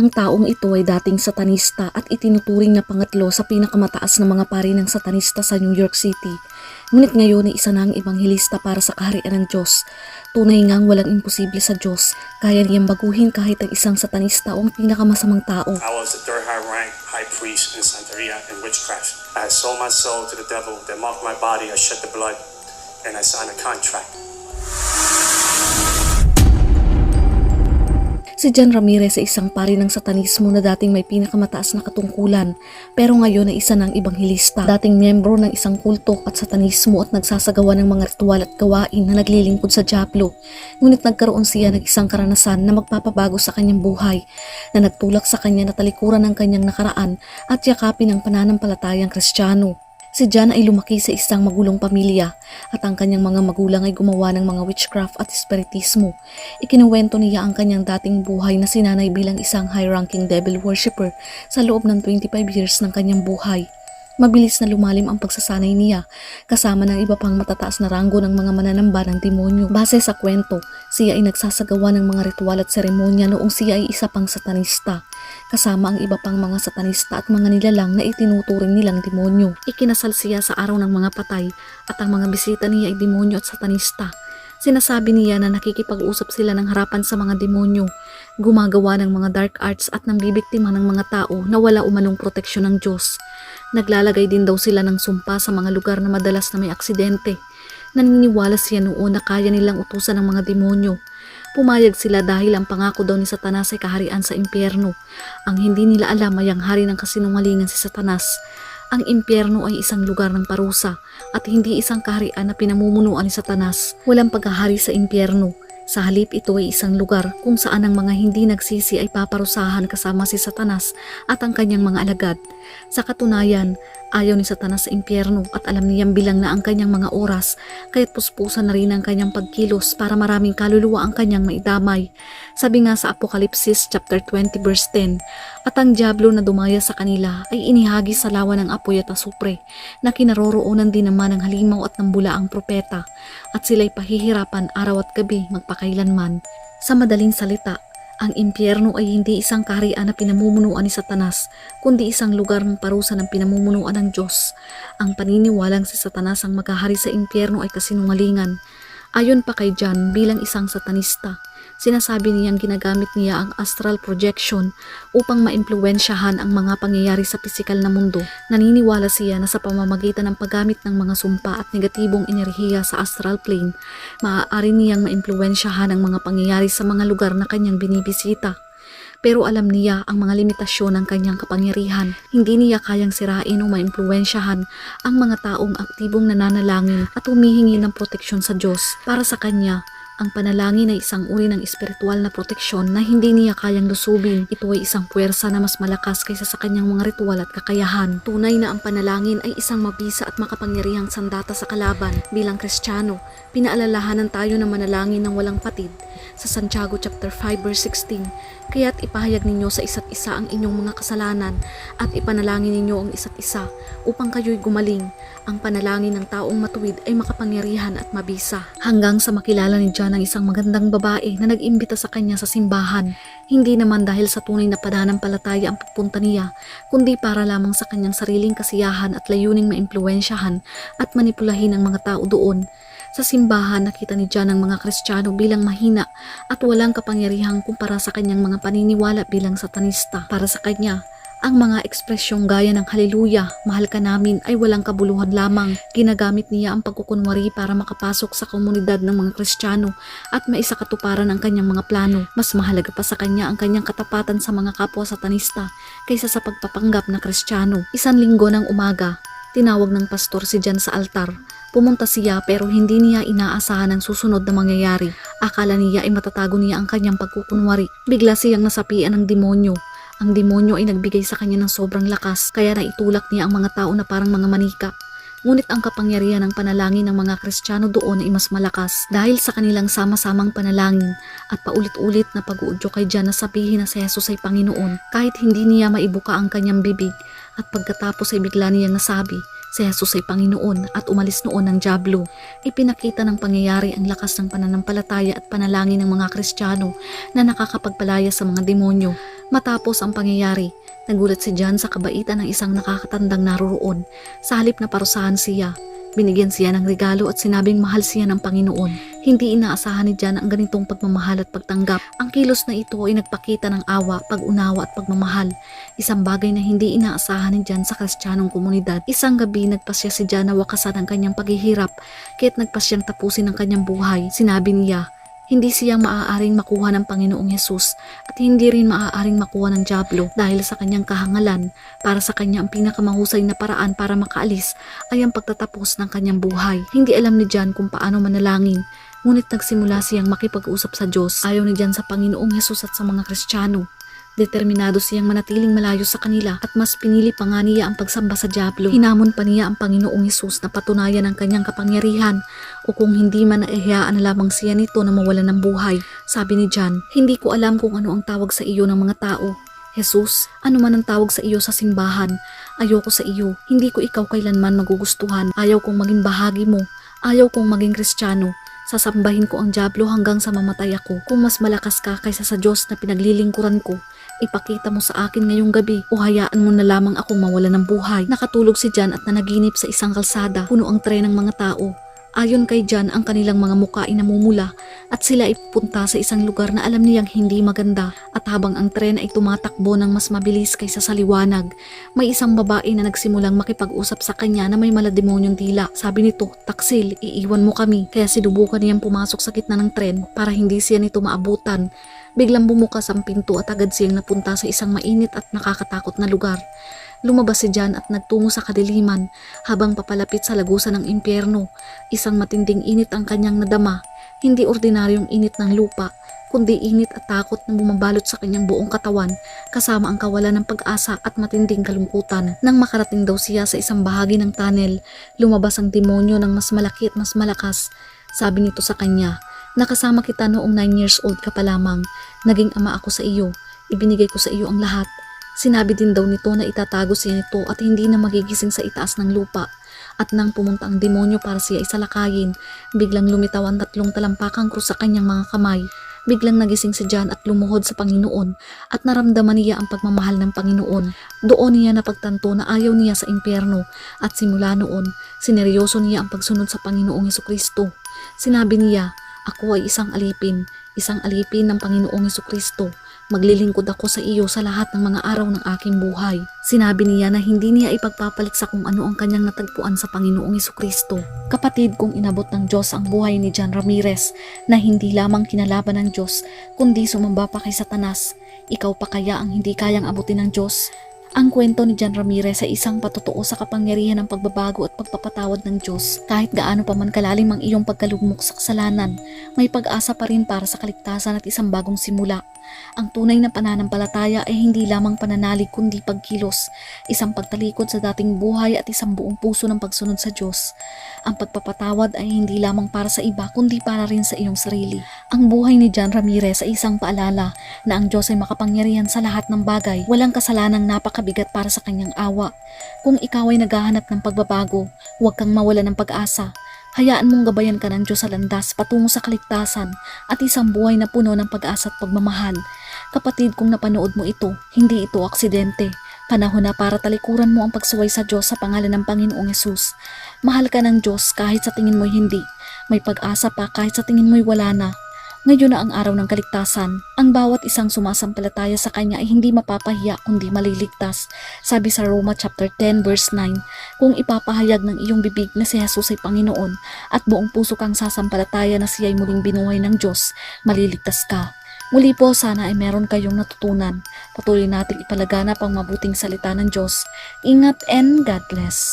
Ang taong ito ay dating satanista at itinuturing na pangatlo sa pinakamataas na mga pari ng satanista sa New York City. Ngunit ngayon ay isa na ang ebanghilista para sa kaharian ng Diyos. Tunay ngang walang imposible sa Diyos. Kaya niyang baguhin kahit ang isang satanista o ang pinakamasamang tao. I was the third high rank high priest in Santeria and witchcraft. I sold my soul to the devil. They mocked my body. I shed the blood. And I signed a contract. Si John Ramirez ay isang pari ng satanismo na dating may pinakamataas na katungkulan pero ngayon ay isa ng ibanghilista. Dating miyembro ng isang kulto at satanismo at nagsasagawa ng mga ritual at gawain na naglilingkod sa Diablo. Ngunit nagkaroon siya ng isang karanasan na magpapabago sa kanyang buhay na nagtulak sa kanya na talikuran ng kanyang nakaraan at yakapin ang pananampalatayang kristyano. Si John ay lumaki sa isang magulong pamilya at ang kanyang mga magulang ay gumawa ng mga witchcraft at espiritismo. Ikinuwento niya ang kanyang dating buhay na sinanay bilang isang high-ranking devil worshipper sa loob ng 25 years ng kanyang buhay. Mabilis na lumalim ang pagsasanay niya kasama ng iba pang matataas na ranggo ng mga mananamba ng demonyo. Base sa kwento, siya ay nagsasagawa ng mga ritual at seremonya noong siya ay isa pang satanista kasama ang iba pang mga satanista at mga nilalang na itinuturing nilang demonyo. Ikinasal siya sa araw ng mga patay at ang mga bisita niya ay demonyo at satanista. Sinasabi niya na nakikipag-usap sila ng harapan sa mga demonyo, gumagawa ng mga dark arts at nambibiktima ng mga tao na wala umanong proteksyon ng Diyos. Naglalagay din daw sila ng sumpa sa mga lugar na madalas na may aksidente. Naniniwala siya noon na kaya nilang utusan ng mga demonyo. Pumayag sila dahil ang pangako daw ni Satanas ay kaharian sa impyerno. Ang hindi nila alam ay ang hari ng kasinungalingan si Satanas. Ang impyerno ay isang lugar ng parusa at hindi isang kaharian na pinamumunuan ni Satanas. Walang paghahari sa impyerno. Sa halip ito ay isang lugar kung saan ang mga hindi nagsisi ay paparusahan kasama si Satanas at ang kanyang mga alagad. Sa katunayan, ayaw ni Satanas sa impyerno at alam niyang bilang na ang kanyang mga oras, kaya't puspusan na rin ang kanyang pagkilos para maraming kaluluwa ang kanyang maidamay. Sabi nga sa Apokalipsis chapter 20 verse 10, at ang Diablo na dumaya sa kanila ay inihagi sa lawa ng apoy at asupre, na kinaroroonan din naman ng halimaw at ng bula ang propeta, at sila'y pahihirapan araw at gabi magpakailanman. Sa madaling salita, ang impyerno ay hindi isang kaharian na pinamumunuan ni Satanas, kundi isang lugar ng parusa ng pinamumunuan ng Diyos. Ang paniniwalang si Satanas ang magahari sa impyerno ay kasinungalingan. Ayon pa kay John bilang isang satanista, sinasabi niyang ginagamit niya ang astral projection upang maimpluwensyahan ang mga pangyayari sa pisikal na mundo. Naniniwala siya na sa pamamagitan ng paggamit ng mga sumpa at negatibong enerhiya sa astral plane, maaari niyang maimpluwensyahan ang mga pangyayari sa mga lugar na kanyang binibisita. Pero alam niya ang mga limitasyon ng kanyang kapangyarihan. Hindi niya kayang sirain o maimpluwensyahan ang mga taong aktibong nananalangin at humihingi ng proteksyon sa Diyos. Para sa kanya, ang panalangin ay isang uri ng espiritual na proteksyon na hindi niya kayang lusubin. Ito ay isang puwersa na mas malakas kaysa sa kanyang mga ritual at kakayahan. Tunay na ang panalangin ay isang mabisa at makapangyarihang sandata sa kalaban. Bilang Kristiyano, pinaalalahanan tayo na manalangin ng walang patid sa Santiago chapter 5 verse 16. Kaya't ipahayag ninyo sa isa't isa ang inyong mga kasalanan at ipanalangin ninyo ang isa't isa upang kayo'y gumaling. Ang panalangin ng taong matuwid ay makapangyarihan at mabisa. Hanggang sa makilala ni John ang isang magandang babae na nag-imbita sa kanya sa simbahan. Hindi naman dahil sa tunay na pananampalataya ang pupunta niya, kundi para lamang sa kanyang sariling kasiyahan at layuning maimpluwensyahan at manipulahin ang mga tao doon. Sa simbahan, nakita ni John ang mga Kristiyano bilang mahina at walang kapangyarihang kumpara sa kanyang mga paniniwala bilang satanista. Para sa kanya, ang mga ekspresyong gaya ng haleluya, mahal ka namin ay walang kabuluhan lamang. Ginagamit niya ang pagkukunwari para makapasok sa komunidad ng mga Kristiyano at maisakatuparan ang kanyang mga plano. Mas mahalaga pa sa kanya ang kanyang katapatan sa mga kapwa satanista kaysa sa pagpapanggap na Kristiyano. Isang linggo ng umaga, tinawag ng pastor si Jan sa altar. Pumunta siya pero hindi niya inaasahan ang susunod na mangyayari. Akala niya ay matatago niya ang kanyang pagkukunwari. Bigla siyang nasapian ng demonyo. Ang demonyo ay nagbigay sa kanya ng sobrang lakas kaya naitulak niya ang mga tao na parang mga manika. Ngunit ang kapangyarihan ng panalangin ng mga Kristiyano doon ay mas malakas dahil sa kanilang sama-samang panalangin at paulit-ulit na pag-uudyo kay Jan na sabihin na si Jesus ay Panginoon kahit hindi niya maibuka ang kanyang bibig at pagkatapos ay bigla niyang nasabi, Si Jesus ay Panginoon at umalis noon ng Diablo. Ipinakita ng pangyayari ang lakas ng pananampalataya at panalangin ng mga Kristiyano na nakakapagpalaya sa mga demonyo. Matapos ang pangyayari, nagulat si John sa kabaitan ng isang nakakatandang naroroon. Sa halip na parusahan siya, binigyan siya ng regalo at sinabing mahal siya ng Panginoon. Hindi inaasahan ni John ang ganitong pagmamahal at pagtanggap. Ang kilos na ito ay nagpakita ng awa, pag-unawa at pagmamahal. Isang bagay na hindi inaasahan ni John sa kristyanong komunidad. Isang gabi nagpasya si na wakasan ang kanyang paghihirap, kaya't nagpasyang tapusin ang kanyang buhay. Sinabi niya, hindi siya maaaring makuha ng Panginoong Yesus at hindi rin maaaring makuha ng Diablo dahil sa kanyang kahangalan. Para sa kanya ang pinakamahusay na paraan para makaalis ay ang pagtatapos ng kanyang buhay. Hindi alam ni John kung paano manalangin, ngunit nagsimula siyang makipag-usap sa Diyos. Ayaw ni John sa Panginoong Yesus at sa mga Kristiyano. Determinado siyang manatiling malayo sa kanila at mas pinili pa nga niya ang pagsamba sa Diablo. Hinamon pa niya ang Panginoong Yesus na patunayan ang kanyang kapangyarihan o kung hindi man naihayaan na lamang siya nito na mawalan ng buhay. Sabi ni John, hindi ko alam kung ano ang tawag sa iyo ng mga tao. Jesus, ano man ang tawag sa iyo sa simbahan, ayoko sa iyo. Hindi ko ikaw kailanman magugustuhan. Ayaw kong maging bahagi mo. Ayaw kong maging kristyano. Sasambahin ko ang Diablo hanggang sa mamatay ako. Kung mas malakas ka kaysa sa Diyos na pinaglilingkuran ko, ipakita mo sa akin ngayong gabi o hayaan mo na lamang akong mawala ng buhay. Nakatulog si Jan at nanaginip sa isang kalsada. Puno ang tren ng mga tao. Ayon kay Jan, ang kanilang mga muka ay namumula at sila ay pupunta sa isang lugar na alam niyang hindi maganda at habang ang tren ay tumatakbo ng mas mabilis kaysa sa liwanag, may isang babae na nagsimulang makipag-usap sa kanya na may malademonyong dila. Sabi nito, taksil, iiwan mo kami. Kaya sinubukan niyang pumasok sa gitna ng tren para hindi siya nito maabutan. Biglang bumukas ang pinto at agad siyang napunta sa isang mainit at nakakatakot na lugar. Lumabas si John at nagtungo sa kadiliman habang papalapit sa lagusan ng impyerno. Isang matinding init ang kanyang nadama. Hindi ordinaryong init ng lupa, kundi init at takot na bumabalot sa kanyang buong katawan kasama ang kawalan ng pag-asa at matinding kalungkutan. Nang makarating daw siya sa isang bahagi ng tunnel, lumabas ang demonyo ng mas malaki at mas malakas. Sabi nito sa kanya, Nakasama kita noong 9 years old ka pa lamang. Naging ama ako sa iyo. Ibinigay ko sa iyo ang lahat. Sinabi din daw nito na itatago siya nito at hindi na magigising sa itaas ng lupa. At nang pumunta ang demonyo para siya isalakayin, biglang lumitaw ang tatlong talampakang krus sa kanyang mga kamay. Biglang nagising si John at lumuhod sa Panginoon at naramdaman niya ang pagmamahal ng Panginoon. Doon niya napagtanto na ayaw niya sa impyerno at simula noon, sineryoso niya ang pagsunod sa Panginoong Heso Kristo. Sinabi niya, ako ay isang alipin, isang alipin ng Panginoong Heso Kristo. Maglilingkod ako sa iyo sa lahat ng mga araw ng aking buhay. Sinabi niya na hindi niya ipagpapalit sa kung ano ang kanyang natagpuan sa Panginoong Heso Kristo. Kapatid kong inabot ng Diyos ang buhay ni John Ramirez na hindi lamang kinalaban ng Diyos kundi sumamba pa kay Satanas. Ikaw pa kaya ang hindi kayang abutin ng Diyos? Ang kwento ni John Ramirez ay isang patotoo sa kapangyarihan ng pagbabago at pagpapatawad ng Diyos. Kahit gaano pa man kalalim ang iyong pagkalugmok sa kasalanan, may pag-asa pa rin para sa kaligtasan at isang bagong simula. Ang tunay na pananampalataya ay hindi lamang pananalig kundi pagkilos, isang pagtalikod sa dating buhay at isang buong puso ng pagsunod sa Diyos. Ang pagpapatawad ay hindi lamang para sa iba kundi para rin sa iyong sarili. Ang buhay ni John Ramirez ay isang paalala na ang Diyos ay makapangyarihan sa lahat ng bagay. Walang kasalanang napakabigat para sa kanyang awa. Kung ikaw ay naghahanap ng pagbabago, huwag kang mawala ng pag-asa. Hayaan mong gabayan ka ng Diyos sa landas patungo sa kaligtasan at isang buhay na puno ng pag-asa at pagmamahal. Kapatid, kung napanood mo ito, hindi ito aksidente. Panahon na para talikuran mo ang pagsuway sa Diyos sa pangalan ng Panginoong Yesus. Mahal ka ng Diyos kahit sa tingin mo'y hindi. May pag-asa pa kahit sa tingin mo'y wala na. Ngayon na ang araw ng kaligtasan. Ang bawat isang sumasampalataya sa Kanya ay hindi mapapahiya kundi maliligtas. Sabi sa Roma chapter 10 verse 9, kung ipapahayag ng iyong bibig na si Jesus ay Panginoon at buong puso kang sasampalataya na siya ay muling binuhay ng Diyos, maliligtas ka. Muli po sana ay meron kayong natutunan. Patuloy nating ipalaganap ang mabuting salita ng Diyos. Ingat and God bless.